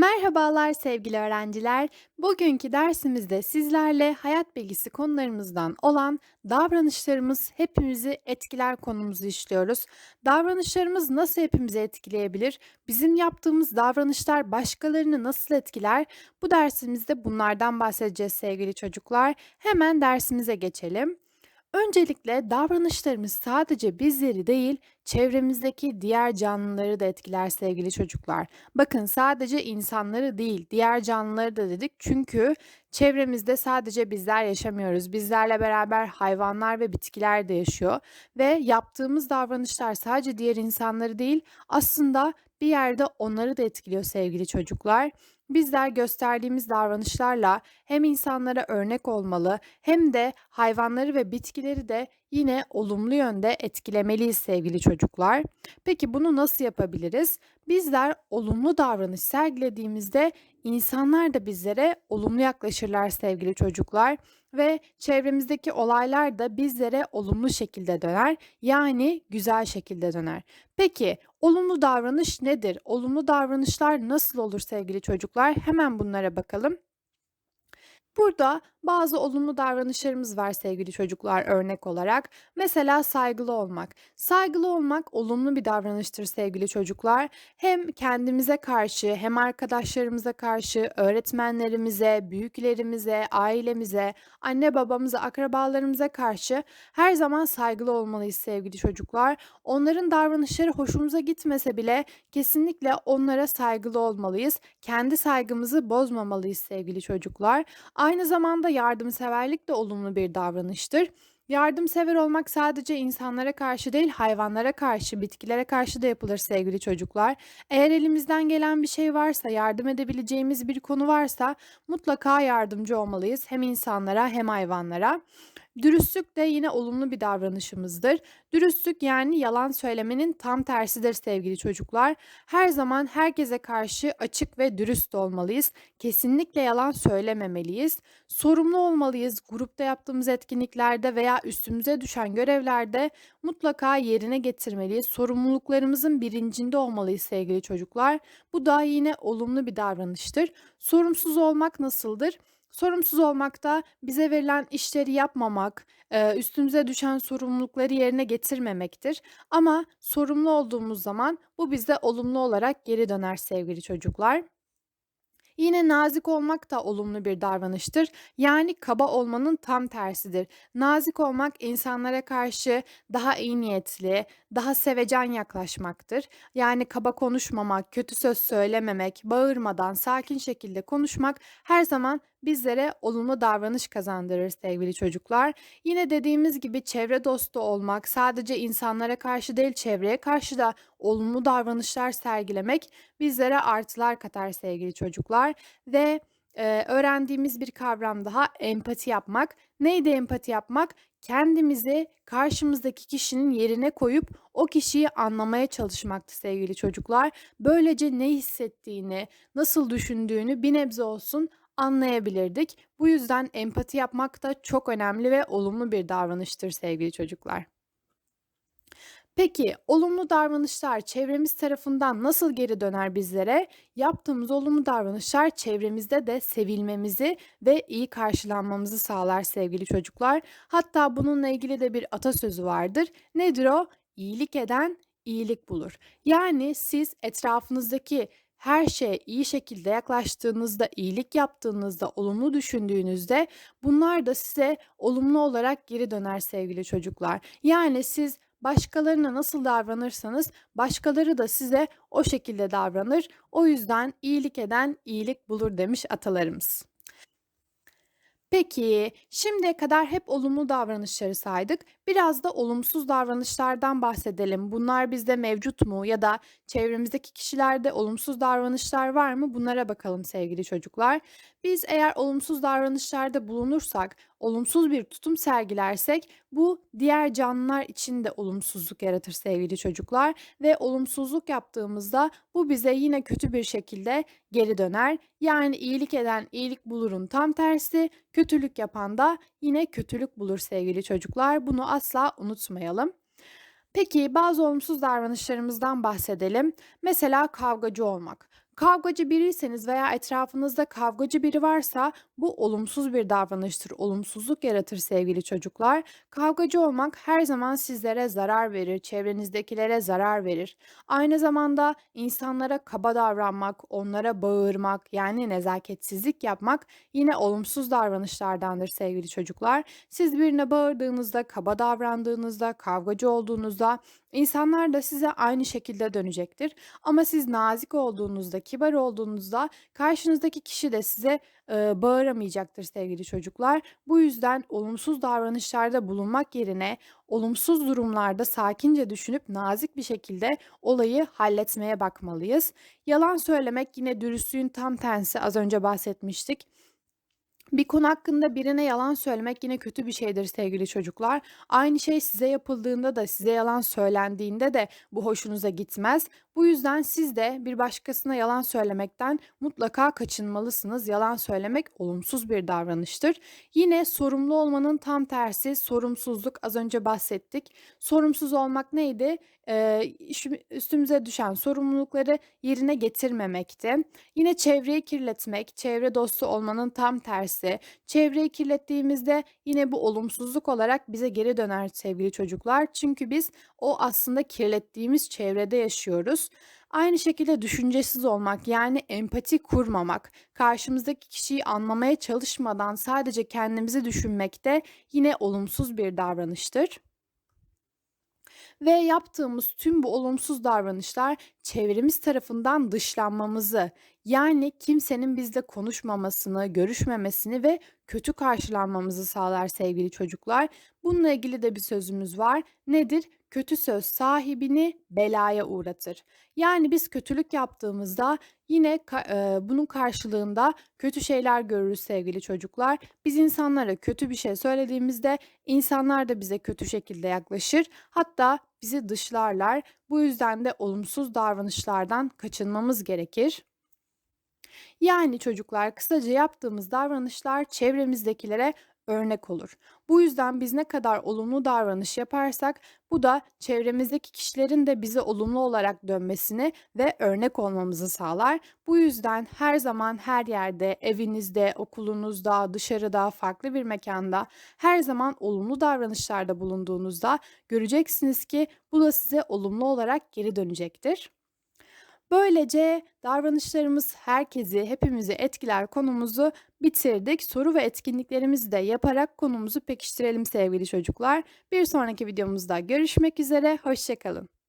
Merhabalar sevgili öğrenciler. Bugünkü dersimizde sizlerle hayat bilgisi konularımızdan olan davranışlarımız hepimizi etkiler konumuzu işliyoruz. Davranışlarımız nasıl hepimizi etkileyebilir? Bizim yaptığımız davranışlar başkalarını nasıl etkiler? Bu dersimizde bunlardan bahsedeceğiz sevgili çocuklar. Hemen dersimize geçelim. Öncelikle davranışlarımız sadece bizleri değil, çevremizdeki diğer canlıları da etkiler sevgili çocuklar. Bakın sadece insanları değil, diğer canlıları da dedik. Çünkü çevremizde sadece bizler yaşamıyoruz. Bizlerle beraber hayvanlar ve bitkiler de yaşıyor ve yaptığımız davranışlar sadece diğer insanları değil, aslında bir yerde onları da etkiliyor sevgili çocuklar. Bizler gösterdiğimiz davranışlarla hem insanlara örnek olmalı hem de hayvanları ve bitkileri de yine olumlu yönde etkilemeliyiz sevgili çocuklar. Peki bunu nasıl yapabiliriz? Bizler olumlu davranış sergilediğimizde insanlar da bizlere olumlu yaklaşırlar sevgili çocuklar ve çevremizdeki olaylar da bizlere olumlu şekilde döner. Yani güzel şekilde döner. Peki olumlu davranış nedir? Olumlu davranışlar nasıl olur sevgili çocuklar? Hemen bunlara bakalım. Burada bazı olumlu davranışlarımız var sevgili çocuklar örnek olarak. Mesela saygılı olmak. Saygılı olmak olumlu bir davranıştır sevgili çocuklar. Hem kendimize karşı hem arkadaşlarımıza karşı, öğretmenlerimize, büyüklerimize, ailemize, anne babamıza, akrabalarımıza karşı her zaman saygılı olmalıyız sevgili çocuklar. Onların davranışları hoşumuza gitmese bile kesinlikle onlara saygılı olmalıyız. Kendi saygımızı bozmamalıyız sevgili çocuklar. Zamanda yardımseverlik de olumlu bir davranıştır. Yardımsever olmak sadece insanlara karşı değil, hayvanlara karşı, bitkilere karşı da yapılır sevgili çocuklar. Eğer elimizden gelen bir şey varsa, yardım edebileceğimiz bir konu varsa mutlaka yardımcı olmalıyız hem insanlara hem hayvanlara. Dürüstlük de yine olumlu bir davranışımızdır. Dürüstlük yani yalan söylemenin tam tersidir sevgili çocuklar. Her zaman herkese karşı açık ve dürüst olmalıyız. Kesinlikle yalan söylememeliyiz. Sorumlu olmalıyız. Grupta yaptığımız etkinliklerde veya üstümüze düşen görevlerde mutlaka yerine getirmeliyiz. Sorumluluklarımızın bilincinde olmalıyız sevgili çocuklar. Bu da yine olumlu bir davranıştır. Sorumsuz olmak nasıldır? Sorumsuz olmak da bize verilen işleri yapmamak, üstümüze düşen sorumlulukları yerine getirmemektir. Ama sorumlu olduğumuz zaman bu bize olumlu olarak geri döner sevgili çocuklar. Yine nazik olmak da olumlu bir davranıştır. Yani kaba olmanın tam tersidir. Nazik olmak insanlara karşı daha iyi niyetli, daha sevecen yaklaşmaktır. Yani kaba konuşmamak, kötü söz söylememek, bağırmadan sakin şekilde konuşmak her zaman bizlere olumlu davranış kazandırır sevgili çocuklar. Yine dediğimiz gibi çevre dostu olmak, sadece insanlara karşı değil çevreye karşı da olumlu davranışlar sergilemek bizlere artılar katar sevgili çocuklar ve eee, öğrendiğimiz bir kavram daha empati yapmak. Neydi empati yapmak? Kendimizi karşımızdaki kişinin yerine koyup o kişiyi anlamaya çalışmaktı sevgili çocuklar. Böylece ne hissettiğini, nasıl düşündüğünü bir nebze olsun anlayabilirdik. Bu yüzden empati yapmak da çok önemli ve olumlu bir davranıştır sevgili çocuklar. Peki, olumlu davranışlar çevremiz tarafından nasıl geri döner bizlere? Yaptığımız olumlu davranışlar çevremizde de sevilmemizi ve iyi karşılanmamızı sağlar sevgili çocuklar. Hatta bununla ilgili de bir atasözü vardır. Nedir o? İyilik eden iyilik bulur. Yani siz etrafınızdaki her şeye iyi şekilde yaklaştığınızda, iyilik yaptığınızda, olumlu düşündüğünüzde bunlar da size olumlu olarak geri döner sevgili çocuklar. Yani siz Başkalarına nasıl davranırsanız başkaları da size o şekilde davranır. O yüzden iyilik eden iyilik bulur demiş atalarımız. Peki, şimdiye kadar hep olumlu davranışları saydık. Biraz da olumsuz davranışlardan bahsedelim. Bunlar bizde mevcut mu ya da çevremizdeki kişilerde olumsuz davranışlar var mı? Bunlara bakalım sevgili çocuklar. Biz eğer olumsuz davranışlarda bulunursak, olumsuz bir tutum sergilersek bu diğer canlılar için de olumsuzluk yaratır sevgili çocuklar ve olumsuzluk yaptığımızda bu bize yine kötü bir şekilde geri döner. Yani iyilik eden iyilik bulurun tam tersi, kötülük yapan da yine kötülük bulur sevgili çocuklar. Bunu asla unutmayalım. Peki bazı olumsuz davranışlarımızdan bahsedelim. Mesela kavgacı olmak. Kavgacı biriyseniz veya etrafınızda kavgacı biri varsa bu olumsuz bir davranıştır. Olumsuzluk yaratır sevgili çocuklar. Kavgacı olmak her zaman sizlere zarar verir, çevrenizdekilere zarar verir. Aynı zamanda insanlara kaba davranmak, onlara bağırmak yani nezaketsizlik yapmak yine olumsuz davranışlardandır sevgili çocuklar. Siz birine bağırdığınızda, kaba davrandığınızda, kavgacı olduğunuzda insanlar da size aynı şekilde dönecektir. Ama siz nazik olduğunuzda, kibar olduğunuzda karşınızdaki kişi de size eee, bağıramayacaktır sevgili çocuklar. Bu yüzden olumsuz davranışlarda bulunmak yerine olumsuz durumlarda sakince düşünüp nazik bir şekilde olayı halletmeye bakmalıyız. Yalan söylemek yine dürüstlüğün tam tersi az önce bahsetmiştik. Bir konu hakkında birine yalan söylemek yine kötü bir şeydir sevgili çocuklar. Aynı şey size yapıldığında da, size yalan söylendiğinde de bu hoşunuza gitmez. Bu yüzden siz de bir başkasına yalan söylemekten mutlaka kaçınmalısınız. Yalan söylemek olumsuz bir davranıştır. Yine sorumlu olmanın tam tersi sorumsuzluk. Az önce bahsettik. Sorumsuz olmak neydi? İşimi üstümüze düşen sorumlulukları yerine getirmemekti. Yine çevreyi kirletmek, çevre dostu olmanın tam tersi. Çevreyi kirlettiğimizde yine bu olumsuzluk olarak bize geri döner sevgili çocuklar. Çünkü biz o aslında kirlettiğimiz çevrede yaşıyoruz. Aynı şekilde düşüncesiz olmak yani empati kurmamak, karşımızdaki kişiyi anlamaya çalışmadan sadece kendimizi düşünmek de yine olumsuz bir davranıştır. Ve yaptığımız tüm bu olumsuz davranışlar çevremiz tarafından dışlanmamızı, yani kimsenin bizle konuşmamasını, görüşmemesini ve kötü karşılanmamızı sağlar sevgili çocuklar. Bununla ilgili de bir sözümüz var. Nedir? Kötü söz sahibini belaya uğratır. Yani biz kötülük yaptığımızda yine ka- e, bunun karşılığında kötü şeyler görürüz sevgili çocuklar. Biz insanlara kötü bir şey söylediğimizde insanlar da bize kötü şekilde yaklaşır. Hatta bizi dışlarlar. Bu yüzden de olumsuz davranışlardan kaçınmamız gerekir. Yani çocuklar kısaca yaptığımız davranışlar çevremizdekilere örnek olur. Bu yüzden biz ne kadar olumlu davranış yaparsak bu da çevremizdeki kişilerin de bize olumlu olarak dönmesini ve örnek olmamızı sağlar. Bu yüzden her zaman her yerde, evinizde, okulunuzda, dışarıda, farklı bir mekanda her zaman olumlu davranışlarda bulunduğunuzda göreceksiniz ki bu da size olumlu olarak geri dönecektir. Böylece davranışlarımız herkesi, hepimizi etkiler konumuzu bitirdik. Soru ve etkinliklerimizi de yaparak konumuzu pekiştirelim sevgili çocuklar. Bir sonraki videomuzda görüşmek üzere, hoşça kalın.